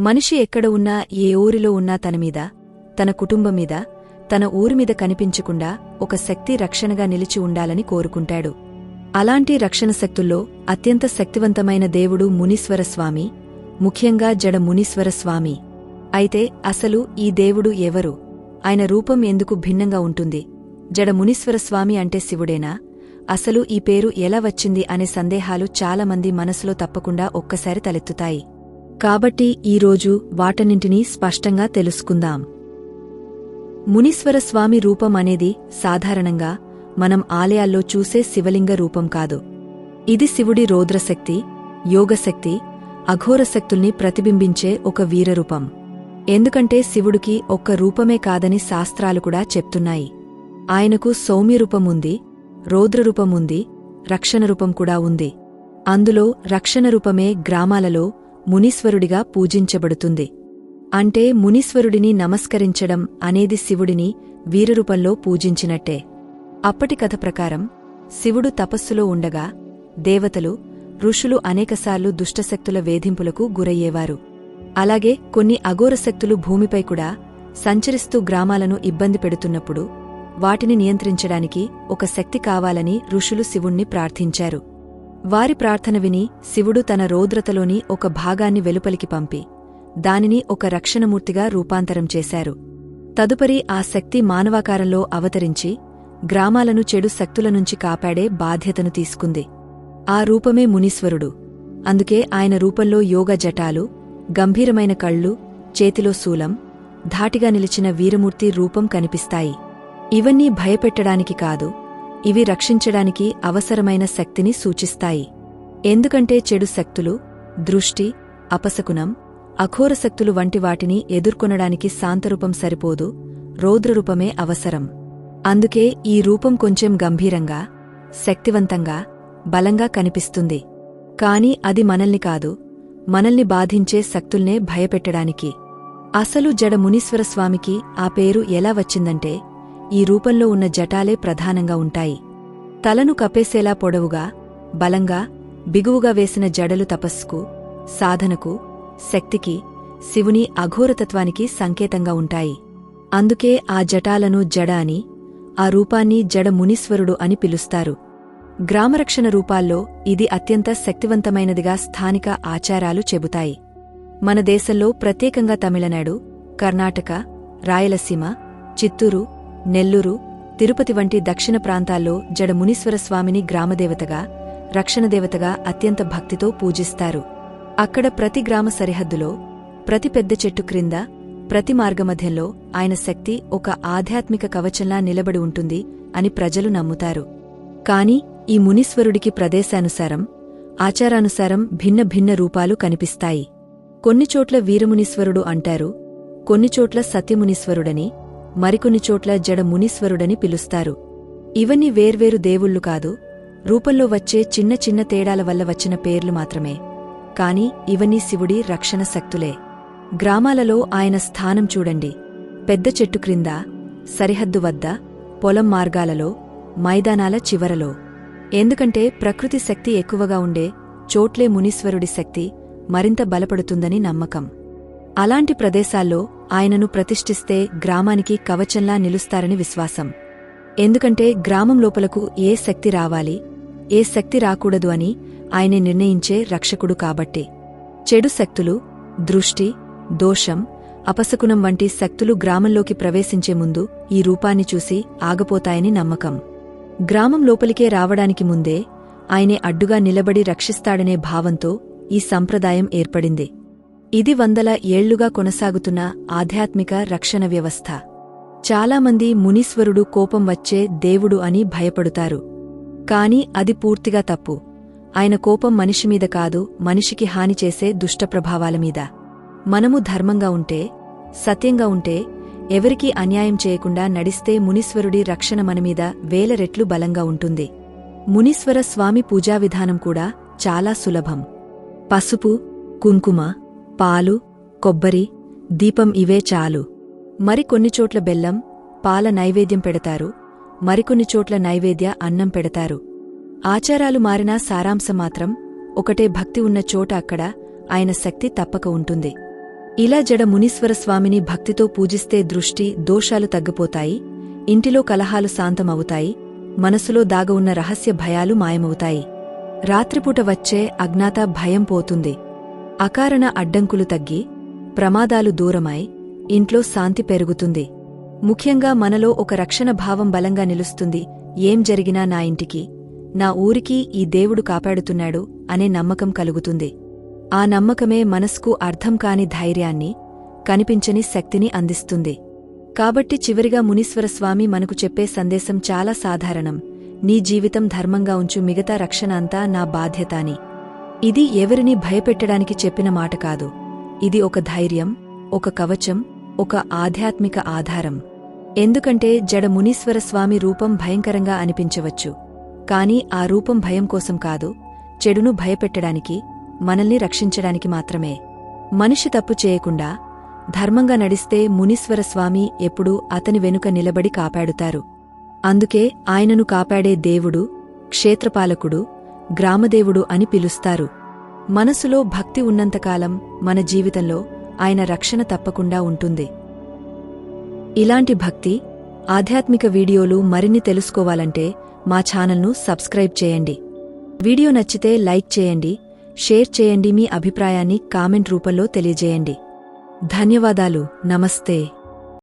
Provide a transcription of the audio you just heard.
మనిషి ఎక్కడ ఉన్నా ఏ ఊరిలో ఉన్నా తన మీద తన కుటుంబం మీద తన ఊరి మీద కనిపించకుండా ఒక శక్తి రక్షణగా నిలిచి ఉండాలని కోరుకుంటాడు. అలాంటి రక్షణ శక్తుల్లో అత్యంత శక్తివంతమైన దేవుడు మునీశ్వరస్వామి ముఖ్యంగా జడ మునీశ్వరస్వామి అయితే అసలు ఈ దేవుడు ఎవరు? ఆయన రూపం ఎందుకు భిన్నంగా ఉంటుంది? జడ మునీశ్వరస్వామి అంటే శివుడేనా? అసలు ఈ పేరు ఎలా వచ్చింది అనే సందేహాలు చాలామంది మనసులో తప్పకుండా ఒక్కసారి తలెత్తుతాయి. కాబట్టి ఈరోజు వాటన్నింటినీ స్పష్టంగా తెలుసుకుందాం. మునీశ్వరస్వామి రూపం అనేది సాధారణంగా మనం ఆలయాల్లో చూసే శివలింగ రూపం కాదు. ఇది శివుడి రౌద్రశక్తి యోగశక్తి అఘోరశక్తుల్ని ప్రతిబింబించే ఒక వీరరూపం ఎందుకంటే శివుడికి ఒక్క రూపమే కాదని శాస్త్రాలు కూడా చెప్తున్నాయి. ఆయనకు సౌమ్యరూపముంది ఉంది రక్షణరూపం ఉంది రక్షణ రూపం కూడా ఉంది. అందులో రక్షణ రూపమే గ్రామాలలో మునీశ్వరుడిగా పూజించబడుతుంది. అంటే మునీశ్వరుడిని నమస్కరించడం అనేది శివుడిని వీరరూపంలో పూజించినట్టే. అప్పటి కథ ప్రకారం శివుడు తపస్సులో ఉండగా దేవతలు ఋషులు అనేకసార్లు దుష్టశక్తుల వేధింపులకు గురయ్యేవారు. అలాగే కొన్ని అఘోరశక్తులు భూమిపై కూడా సంచరిస్తూ గ్రామాలను ఇబ్బంది పెడుతున్నప్పుడు వాటిని నియంత్రించడానికి ఒక శక్తి కావాలని ఋషులు శివుణ్ణి ప్రార్థించారు. వారి ప్రార్థన విని శివుడు తన రౌద్రతలోని ఒక భాగాన్ని వెలుపలికి పంపి దానిని ఒక రక్షణమూర్తిగా రూపాంతరం చేశారు. తదుపరి ఆ శక్తి మానవాకారంలో అవతరించి గ్రామాలను చెడు శక్తుల నుంచి కాపాడే బాధ్యతను తీసుకుంది. ఆ రూపమే మునీశ్వరుడు. అందుకే ఆయన రూపంలో యోగ జటాలు గంభీరమైన కళ్ళు చేతిలో శూలం ధాటిగా నిలిచిన వీరమూర్తి రూపం కనిపిస్తాయి. ఇవన్నీ భయపెట్టడానికి కాదు ఇవి రక్షించడానికి అవసరమైన శక్తిని సూచిస్తాయి. ఎందుకంటే చెడు శక్తులు దృష్టి అపశకునం అఘోరశక్తులు వంటి వాటిని ఎదుర్కొనడానికి శాంతరూపం సరిపోదు రౌద్రరూపమే అవసరం. అందుకే ఈ రూపం కొంచెం గంభీరంగా శక్తివంతంగా బలంగా కనిపిస్తుంది. కాని అది మనల్ని కాదు మనల్ని బాధించే శక్తుల్నే భయపెట్టడానికి. అసలు జడ మునీశ్వర స్వామికి ఆ పేరు ఎలా వచ్చిందంటే ఈ రూపంలో ఉన్న జటాలే ప్రధానంగా ఉంటాయి. తలను కప్పేసేలా పొడవుగా బలంగా బిగువుగా వేసిన జడలు తపస్సుకు సాధనకు శక్తికి శివుని అఘోరతత్వానికి సంకేతంగా ఉంటాయి. అందుకే ఆ జటాలను జడ అని ఆ రూపాన్ని జడ మునీశ్వరుడు అని పిలుస్తారు. గ్రామరక్షణ రూపాల్లో ఇది అత్యంత శక్తివంతమైనదిగా స్థానిక ఆచారాలు చెబుతాయి. మన దేశంలో ప్రత్యేకంగా తమిళనాడు కర్ణాటక రాయలసీమ చిత్తూరు నెల్లూరు తిరుపతి వంటి దక్షిణ ప్రాంతాల్లో జడ మునీశ్వరస్వామిని గ్రామదేవతగా రక్షణదేవతగా అత్యంత భక్తితో పూజిస్తారు. అక్కడ ప్రతి గ్రామ సరిహద్దులో ప్రతి పెద్ద చెట్టు క్రింద ప్రతి మార్గమధ్యంలో ఆయన శక్తి ఒక ఆధ్యాత్మిక కవచంలా నిలబడి ఉంటుంది అని ప్రజలు నమ్ముతారు. కాని ఈ మునీశ్వరుడికి ప్రదేశానుసారం ఆచారానుసారం భిన్న భిన్న రూపాలు కనిపిస్తాయి. కొన్నిచోట్ల వీరమునీశ్వరుడు అంటారు కొన్నిచోట్ల సత్యమునీశ్వరుడని మరికొన్ని చోట్ల జడ మునీశ్వరుడని పిలుస్తారు. ఇవన్నీ వేర్వేరు దేవుళ్ళు కాదు రూపంలో వచ్చే చిన్న చిన్న తేడాల వల్ల వచ్చిన పేర్లు మాత్రమే. కాని ఇవన్నీ శివుడి రక్షణ శక్తులే. గ్రామాలలో ఆయన స్థానం చూడండి. పెద్ద చెట్టు క్రింద సరిహద్దు వద్ద పొలం మార్గాలలో మైదానాల చివరలో. ఎందుకంటే ప్రకృతి శక్తి ఎక్కువగా ఉండే చోట్లే మునీశ్వరుడి శక్తి మరింత బలపడుతుందని నమ్మకం. అలాంటి ప్రదేశాల్లో ఆయనను ప్రతిష్ఠిస్తే గ్రామానికి కవచంలా నిలుస్తారని విశ్వాసం. ఎందుకంటే గ్రామం లోపలకు ఏ శక్తి రావాలి ఏ శక్తి రాకూడదు అని ఆయనే నిర్ణయించే రక్షకుడు కాబట్టే. చెడు శక్తులు దృష్టి దోషం అపశకునం వంటి శక్తులు గ్రామంలోకి ప్రవేశించే ముందు ఈ రూపాన్ని చూసి ఆగపోతాయని నమ్మకం. గ్రామం లోపలికే రావడానికి ముందే ఆయనే అడ్డుగా నిలబడి రక్షిస్తాడనే భావంతో ఈ సంప్రదాయం ఏర్పడింది. ఇది వందల ఏళ్ళుగా కొనసాగుతున్న ఆధ్యాత్మిక రక్షణ వ్యవస్థ. చాలామంది మునీశ్వరుడు కోపం వచ్చే దేవుడు అని భయపడుతారు. కాని అది పూర్తిగా తప్పు. ఆయన కోపం మనిషి మీద కాదు మనిషికి హాని చేసే దుష్టప్రభావాలమీద మనము ధర్మంగా ఉంటే సత్యంగా ఉంటే ఎవరికీ అన్యాయం చేయకుండా నడిస్తే మునీశ్వరుడి రక్షణ మనమీద వేల రెట్లు బలంగా ఉంటుంది. మునీశ్వర స్వామి పూజా విధానం కూడా చాలా సులభం. పసుపు కుంకుమ పాలు కొబ్బరి దీపం ఇవే చాలు. మరికొన్ని చోట్ల బెల్లం పాల నైవేద్యం పెడతారు. మరికొన్ని చోట్ల నైవేద్య అన్నం పెడతారు. ఆచారాలు మారినా సారాంశం మాత్రం ఒకటే భక్తి ఉన్న చోట అక్కడ ఆయన శక్తి తప్పక ఉంటుంది. ఇలా జడ మునీశ్వరస్వామిని భక్తితో పూజిస్తే దృష్టి దోషాలు తగ్గిపోతాయి. ఇంటిలో కలహాలు శాంతమవుతాయి. మనసులో దాగ ఉన్న రహస్య భయాలు మాయమవుతాయి. రాత్రిపూట వచ్చే అజ్ఞాత భయం పోతుంది. అకారణ అడ్డంకులు తగ్గి ప్రమాదాలు దూరమై ఇంట్లో శాంతి పెరుగుతుంది. ముఖ్యంగా మనలో ఒక రక్షణ భావం బలంగా నిలుస్తుంది. ఏం జరిగినా నా ఇంటికి నా ఊరికి ఈ దేవుడు కాపాడుతున్నాడు అనే నమ్మకం కలుగుతుంది. ఆ నమ్మకమే మనస్కు అర్థం కాని ధైర్యాన్ని కనిపించని శక్తిని అందిస్తుంది. కాబట్టి చివరిగా మునీశ్వరస్వామి మనకు చెప్పే సందేశం చాలా సాధారణం. నీ జీవితం ధర్మంగా ఉంచు మిగతా రక్షణ అంతా నా బాధ్యత అని. ఇది ఎవరిని భయపెట్టడానికి చెప్పిన మాట కాదు. ఇది ఒక ధైర్యం ఒక కవచం ఒక ఆధ్యాత్మిక ఆధారం. ఎందుకంటే జడ మునీశ్వరస్వామి రూపం భయంకరంగా అనిపించవచ్చు. కాని ఆ రూపం భయం కోసం కాదు చెడును భయపెట్టడానికి మనల్ని రక్షించడానికి మాత్రమే. మనిషి తప్పు చేయకుండా ధర్మంగా నడిస్తే మునీశ్వరస్వామి ఎప్పుడూ అతని వెనుక నిలబడి కాపాడుతారు. అందుకే ఆయనను కాపాడే దేవుడు క్షేత్రపాలకుడు గ్రామదేవుడు అని పిలుస్తారు. మనసులో భక్తి ఉన్నంతకాలం మన జీవితంలో ఆయన రక్షణ తప్పకుండా ఉంటుంది. ఇలాంటి భక్తి ఆధ్యాత్మిక వీడియోలు మరిన్ని తెలుసుకోవాలంటే మా ఛానల్ను సబ్స్క్రైబ్ చేయండి. వీడియో నచ్చితే లైక్ చేయండి షేర్ చేయండి మీ అభిప్రాయాన్ని కామెంట్ రూపంలో తెలియజేయండి. ధన్యవాదాలు నమస్తే.